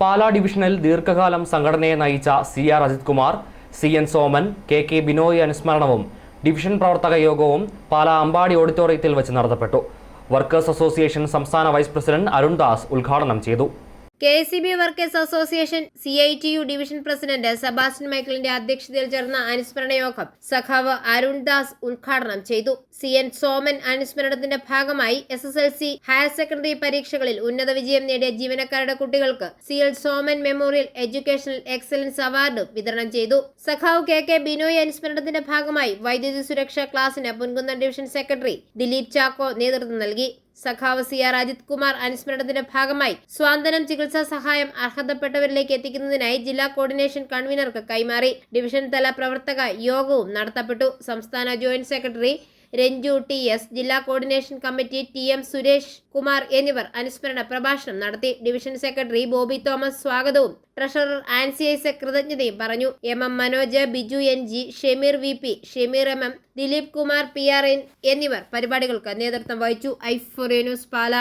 പാലാ ഡിവിഷനിൽ ദീർഘകാലം സംഘടനയെ നയിച്ച C R Ajith Kumar C N Soman K K Binoy അനുസ്മരണവും division പ്രവർത്തക യോഗവും പാലാ അമ്പാടി ഓഡിറ്റോറിയത്തിൽ വെച്ച് നടത്തപ്പെട്ടു. വർക്കേഴ്സ് അസോസിയേഷൻ സംസ്ഥാന വൈസ് പ്രസിഡന്റ് അരുൺദാസ് ഉദ്ഘാടനം ചെയ്തു. K C B workers association C I T U division president Sebastian മൈക്കിളിന്റെ അധ്യക്ഷതയിൽ ചേർന്ന അനുസ്മരണ യോഗം സഖാവ് അരുൺ ദാസ് ഉദ്ഘാടനം ചെയ്തു. സി എൻ സോമൻ അനുസ്മരണത്തിന്റെ ഭാഗമായി S S L C higher secondary പരീക്ഷകളിൽ ഉന്നത വിജയം നേടിയ ജീവനക്കാരുടെ കുട്ടികൾക്ക് C L Soman memorial educational excellence award വിതരണം ചെയ്തു. സഖാവ് കെ കെ ബിനോയ് അനുസ്മരണത്തിന്റെ ഭാഗമായി വൈദ്യുതി സുരക്ഷാ ക്ലാസിന് പുൻകുന്നം ഡിവിഷൻ സെക്രട്ടറി ദിലീപ് ചാക്കോ നേതൃത്വം നൽകി. സഖാവ് സി ആർ അജിത് കുമാർ അനുസ്മരണത്തിന്റെ ഭാഗമായി സ്വാന്തനം ചികിത്സാ സഹായം അർഹതപ്പെട്ടവരിലേക്ക് എത്തിക്കുന്നതിനായി ജില്ലാ കോർഡിനേഷൻ കൺവീനർക്ക് കൈമാറി. ഡിവിഷൻ തല പ്രവർത്തക യോഗവും നടത്തപ്പെട്ടു. സംസ്ഥാന joint secretary Ranju T S ജില്ലാ coordination committee T M Suresh Kumar എന്നിവർ അനുസ്മരണ പ്രഭാഷണം നടത്തി. ഡിവിഷൻ സെക്രട്ടറി ബോബി തോമസ് സ്വാഗതവും. ട്രഷറർ ആൻസി ഐസക് കൃതജ്ഞതയും പറഞ്ഞു. M M Manoj Biju N G Shemeer V P Shemeer M M Dileep Kumar P R N എന്നിവർ പരിപാടികൾക്ക് നേതൃത്വം വഹിച്ചു. I four news Pala.